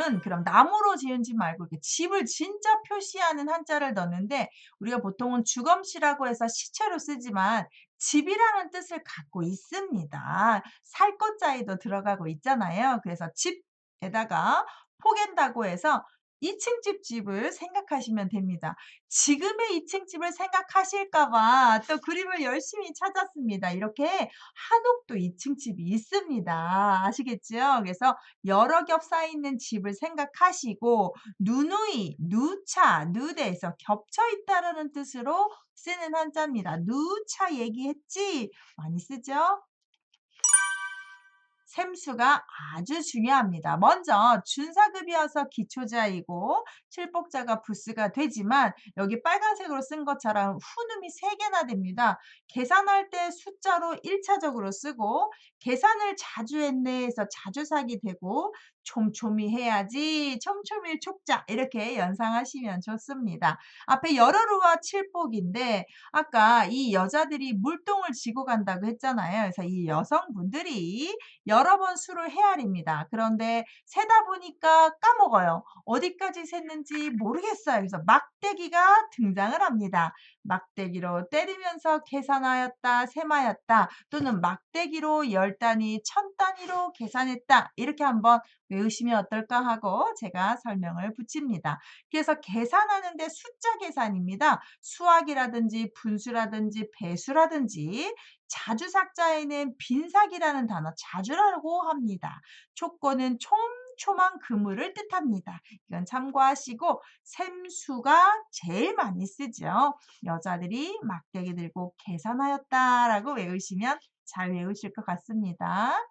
이거는 그럼 나무로 지은 집 말고 이렇게 집을 진짜 표시하는 한자를 넣는데 우리가 보통은 주검시라고 해서 시체로 쓰지만 집이라는 뜻을 갖고 있습니다. 살 것자에도 들어가고 있잖아요. 그래서 집에다가 포갠다고 해서 2층 집 집을 생각하시면 됩니다. 지금의 2층 집을 생각하실까 봐 또 그림을 열심히 찾았습니다. 이렇게 한옥도 2층 집이 있습니다. 아시겠죠? 그래서 여러 겹 쌓여 있는 집을 생각하시고 누누이, 누차, 누대에서 겹쳐 있다라는 뜻으로 쓰는 한자입니다. 누차 얘기했지? 많이 쓰죠? 샘수가 아주 중요합니다. 먼저 준사급이어서 기초자이고 칠복자가 부스가 되지만 여기 빨간색으로 쓴 것처럼 후음이 3개나 됩니다. 계산할 때 숫자로 1차적으로 쓰고 계산을 자주 했네 해서 자주삭이 되고 촘촘히 해야지 촘촘히 촉자 이렇게 연상하시면 좋습니다. 앞에 여러루와 칠복인데 아까 이 여자들이 물동을 지고 간다고 했잖아요. 그래서 이 여성분들이 여러 번 수를 헤아립니다. 그런데 세다 보니까 까먹어요. 어디까지 샜는지 모르겠어요. 그래서 막대기가 등장을 합니다. 막대기로 때리면서 계산하였다, 셈하였다 또는 막대기로 열 단위, 천 단위로 계산했다 이렇게 한번 외우시면 어떨까 하고 제가 설명을 붙입니다. 그래서 계산하는데 숫자 계산입니다. 수학이라든지 분수라든지 배수라든지 자주삭자에는 빈삭이라는 단어 자주라고 합니다. 촉고는 촘촘한 그물을 뜻합니다. 이건 참고하시고 샘수가 제일 많이 쓰죠. 여자들이 막대기 들고 계산하였다라고 외우시면 잘 외우실 것 같습니다.